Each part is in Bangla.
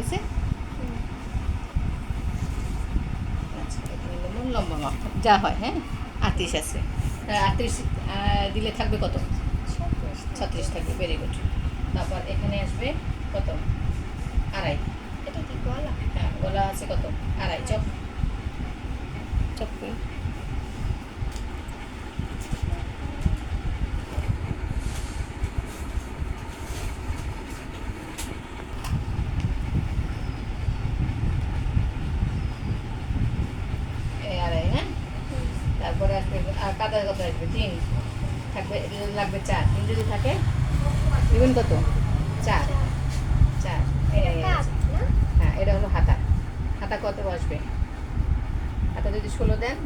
আছে আচ্ছা লম্বা মাপ যা হয় হ্যাঁ? আটত্রিশ আছে। আটত্রিশ দিলে থাকবে কত? ছত্রিশ থাকবে ভেরি গুড তারপর এখানে আসবে কত? আড়াই। এটা কি গলা? হ্যাঁ গলা আছে কত? আড়াই, চপ। চপ করে এই আড়াই হ্যাঁ আর কাদার কত আসবে তিন। থাকবে লাগবে চার। তিন যদি থাকে দিবেন কত? চার। চার। হ্যাঁ এটা হলো হাতা। হাতা কত বসবে? হাতা যদি ষোলো দেন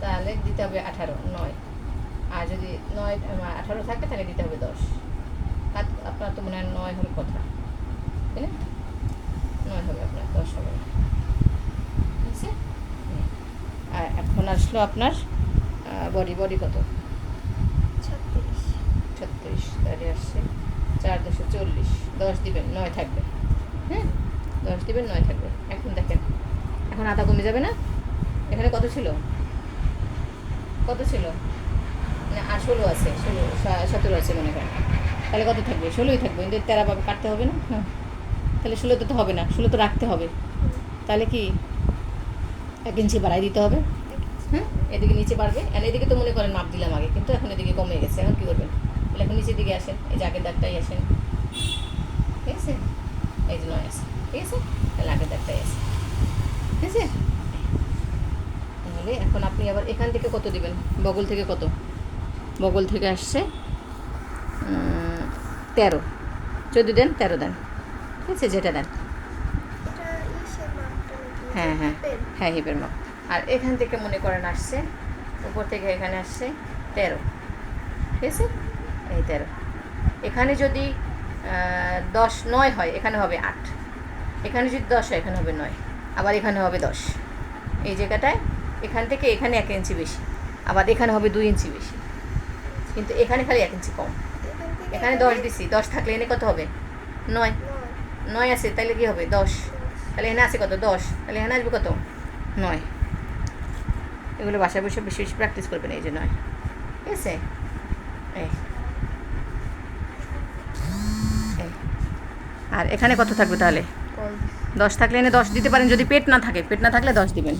তাহলে দিতে হবে আঠারো নয়। আর যদি নয় আঠারো থাকে তাহলে দিতে হবে দশ। হাত আপনার তো মনে হয় নয় হবে কথা। তাই না নয় হবে আপনার দশ হবে না ঠিক আছে হুম। আর এখন আসলো আপনার বডি বডি কত? ছত্রিশ। ছত্রিশ তাহলে আসছে চার দুশো চল্লিশ। দশ দিবেন নয় থাকবে। হ্যাঁ দশ দিবেন নয় থাকবে। এখন দেখেন এখন আধা কমে যাবে না? এখানে কত ছিল? কত ছিল? না আর ষোলো আছে ষোলো সতেরো আছে মনে করেন। তাহলে কত থাকবে? ষোলোই থাকবে কিন্তু তেরা পাবে কাটতে হবে না? হ্যাঁ তাহলে ষোলোতে তো হবে না ষোলো তো রাখতে হবে। তাহলে কি? এক ইঞ্চি বাড়াই দিতে হবে। নিচে বাড়বে আর এদিকে তো মনে করেন মাপ দিলাম আগে কিন্তু এখন এদিকে কমে গেছে। এখন কী করবেন? তাহলে এখন নিচের দিকে আসেন এই যে আগের দাগটাই আসেন। ঠিক আছে? এই যে নয় আছে ঠিক আছে? তাহলে আগের দাগটাই আছে ঠিক আছে? তাহলে এখন আপনি আবার এখান থেকে কত দিবেন? বগল থেকে কত? বগল থেকে আসছে তেরো। যদি দেন তেরো দেন। ঠিক আছে? যেটা দেন। হ্যাঁ হ্যাঁ। হ্যাঁ হিপের মাপ। আর এখান থেকে মনে করেন আসছে উপর থেকে এখানে আসছে তেরো। ঠিক আছে? এই তেরো। এখানে যদি দশ নয় হয় এখানে হবে আট। এখানে যদি দশ হয় এখানে হবে নয়। আবার এখানে হবে দশ। এই জায়গাটায় এখান থেকে এখানে এক ইঞ্চি বেশি। আবার এখানে হবে দুই ইঞ্চি বেশি। কিন্তু এখানে খালি এক ইঞ্চি কম। এখানে দশ দিছি। দশ থাকলে এনে কত হবে? নয়। নয়। আছে তাহলে কি হবে? দশ। তাহলে এখানে আছে কত? দশ। তাহলে এখানে আসবে কত? নয়। এগুলো বাসায় বসে বেশি বেশি প্র্যাকটিস করবেন এই যে নয়। ঠিক আছে? এই। আর এখানে কত থাকবে তাহলে? দশ থাকলে এনে দশ দিতে পারেন যদি পেট না থাকে পেট না থাকলে দশ দিবেন।